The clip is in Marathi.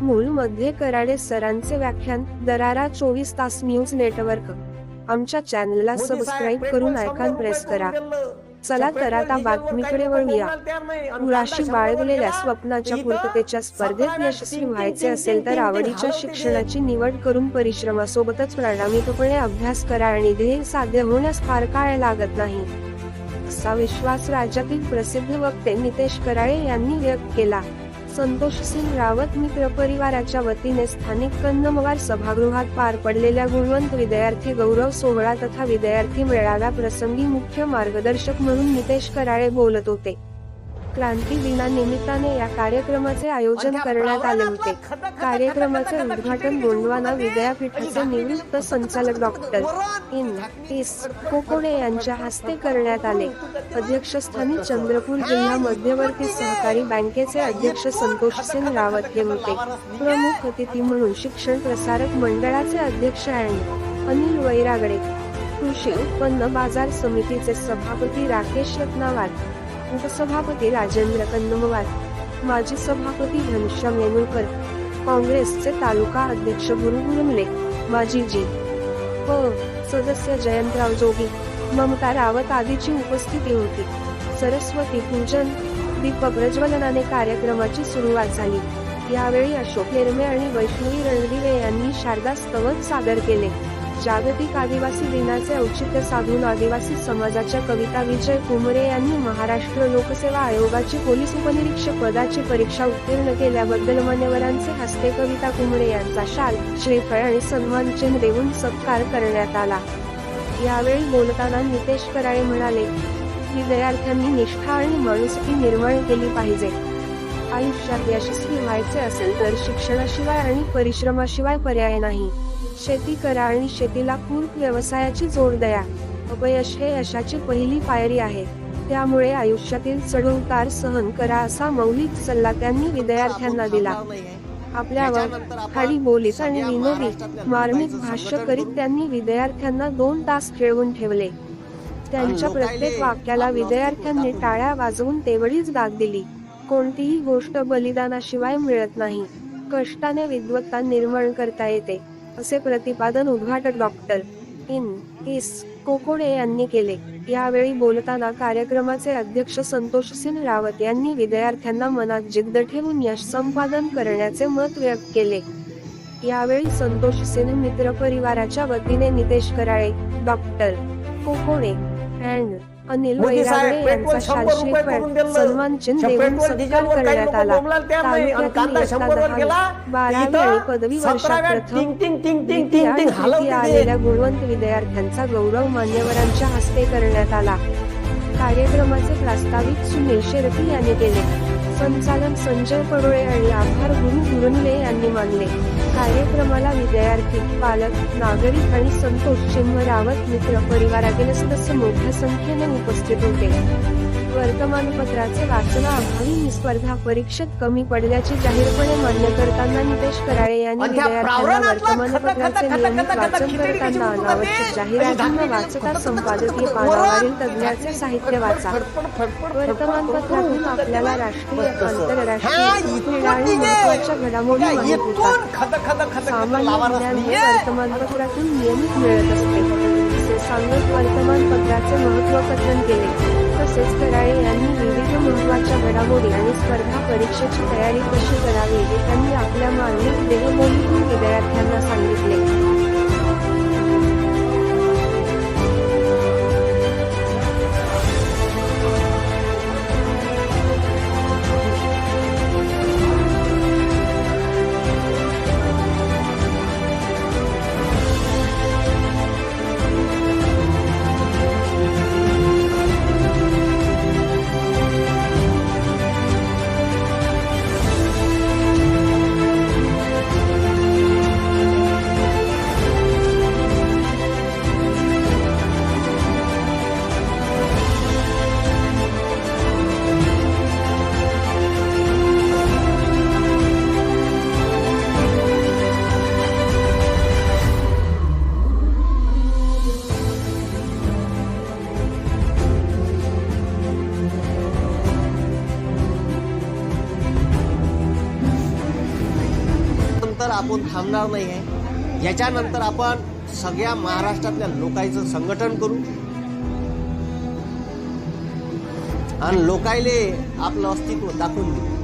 मूळमध्ये कराडे सरांचे व्याख्यान दरारा चोवीस तास न्यूज नेटवर्क. आमच्या चॅनलला सबस्क्राईब करून आयकॉन प्रेस करा. चला तर आता बातमीकडे वळूया. मुलाशी बाळगलेल्या स्वप्नाच्या पूर्ततेच्या स्पर्धेत यशस्वी व्हायचे असेल तर आवडीच्या शिक्षणाची निवड करून परिश्रमासोबतच प्रामाणिकपणे अभ्यास करा आणि ध्येय साध्य होण्यास फार काळ लागत नाही. असा विश्वास राज्यातील प्रसिद्ध वक्ते नितेश कराळे यांनी व्यक्त केला. संतोष सिंग रावत मित्र परिवाराच्या वतीने स्थानिक कन्नमवार सभागृहात पार पडलेल्या गुणवंत विद्यार्थी गौरव सोहळा तथा विद्यार्थी मेळाव्या प्रसंगी मुख्य मार्गदर्शक म्हणून नितेश कराळे बोलत होते. क्रांती दिनानिमित्ताने या कार्यक्रमाचे आयोजन करण्यात आले होते. कार्यक्रमाचे उद्घाटन गोंडवाना विद्यापीठाचे निवृत्त संचालक डॉक्टर इन एस कोकोडे यांच्या हस्ते करण्यात आले. अध्यक्षस्थानी चंद्रपूर जिल्हा मध्यवर्ती सहकारी बँकेचे अध्यक्ष संतोष सिंग रावत हे होते. प्रमुख अतिथी म्हणून शिक्षण प्रसारक मंडळाचे अध्यक्ष आणि अनिल वैरागडे कृषी उत्पन्न बाजार समितीचे सभापती राकेश रत्नावार उपसभापती राजेंद्र कन्नमवार माजी सभापती घनश्याम येनुळकर काँग्रेसचे तालुका अध्यक्ष गुरु गुरुमले माजी जी प सदस्य जयंतराव जोगी ममता रावत आदीची उपस्थिती होती. सरस्वती पूजन दीप प्रज्वलनाने कार्यक्रमाची सुरुवात झाली. यावेळी अशोक निर्मे आणि वैष्णवी रणदिवे यांनी शारदा स्तवन सादर केले. जागतिक आदिवासी दिनाचे औचित्य साधून आदिवासी समाजाच्या कविता विजय कुमरे यांनी महाराष्ट्र लोकसेवा आयोगाची पोलीस उपनिरीक्षक पदाची परीक्षा उत्तीर्ण केल्याबद्दल मान्यवरांचे हस्ते कविता कुमरे यांचा शाल श्रीफळ आणि सन्मान चिन्ह देऊन सत्कार करण्यात आला. यावेळी बोलताना नितेश कराळे म्हणाले विद्यार्थ्यांनी निष्ठा आणि माणुसकी निर्माण केली पाहिजे. आयुष्यात यशस्वी व्हायचे असेल तर शिक्षणाशिवाय आणि परिश्रमाशिवाय पर्याय नाही. शेती करा आणि शेतीला पूरक व्यवसायाची जोड द्या. अपयश हे यशाची पहिली पायरी आहे. त्यामुळे आयुष्यातील चढउतार सहन करा असा मौलिक सल्ला त्यांनी विद्यार्थ्यांना दिला. आपल्यावर खाली बोलीत आणि विनोदी मार्मिक भाष्य करीत त्यांनी विद्यार्थ्यांना दोन तास खेळवून ठेवले. त्यांच्या प्रत्येक वाक्याला विद्यार्थ्यांनी टाळ्या वाजवून तेवढीच दाद दिली. कोणतीही गोष्ट बलिदानाशिवाय मिळत नाही. कष्टाने विद्वत्ता निर्माण करता येते. असे प्रतिपादन उद्घाटक डॉक्टर इन एस कोकोडे यांनी केले. यावेळी बोलताना कार्यक्रमाचे अध्यक्ष संतोष सिंह रावत यांनी विद्यार्थ्यांना मनात जिद्द ठेवून यश संपादन करण्याचे मत व्यक्त केले. यावेळी संतोष सिंह मित्र परिवाराच्या वतीने नितेश कराळे डॉक्टर कोकोडे अँड अनिल वैरागडे यांचा दिलं. सन्मान चिन्ह देऊन सत्कार करण्यात आला तालुक्यातील कांदा इयत्ता दहावी, गेला. बारावी पदवी वर्षात प्रथम टिंग टिंग टिंग टिंग द्वितीय आलेल्या. गुणवंत विद्यार्थ्यांचा गौरव मान्यवरांच्या हस्ते करण्यात आला कार्यक्रमाचे प्रास्ताविक सुनील शेरकी यांनी केले संचालक संजय पडोळे आणि आभार गुरु गुरुनले यांनी मानले कार्यक्रमाला विद्यार्थी पालक नागरिक आणि संतोष चिन्ह रावत मित्र परिवारातील सदस्य मोठ्या संख्येने उपस्थित होते. वर्तमानपत्राचे वाचनाअभावी ही स्पर्धा परीक्षेत कमी पडल्याची जाहीरपणे मान्य करताना नितेश कराळे यांनी विद्यार्थ्यांना वर्तमानपत्राचे नियमित वाचन करताना अनावश्यक ते? जाहिराती आणि न वाचता संपादकीय पानावरील तज्ञाचे साहित्य वाचा वर्तमानपत्रातून आपल्याला राष्ट्रीय आंतरराष्ट्रीय क्रीडा आणि महत्त्वाच्या घडामोडी माहीत होतात सामान्य ज्ञान हे वर्तमानपत्रातून नियमित मिळत असते असे सांगत वर्तमानपत्राचे महत्त्व कथन केले. तसेच कराळे यांनी विविध महत्त्वाच्या घडामोडी आणि स्पर्धा परीक्षेची तयारी कशी करावी हे त्यांनी आपल्या मार्मिक देहबोलीतून विद्यार्थ्यांना सांगितले. आपण थांबणार नाही आहे याच्यानंतर आपण सगळ्या महाराष्ट्रातल्या लोकांचं संघटन करू. आणि लोकायले आपलं अस्तित्व दाखवून देऊ.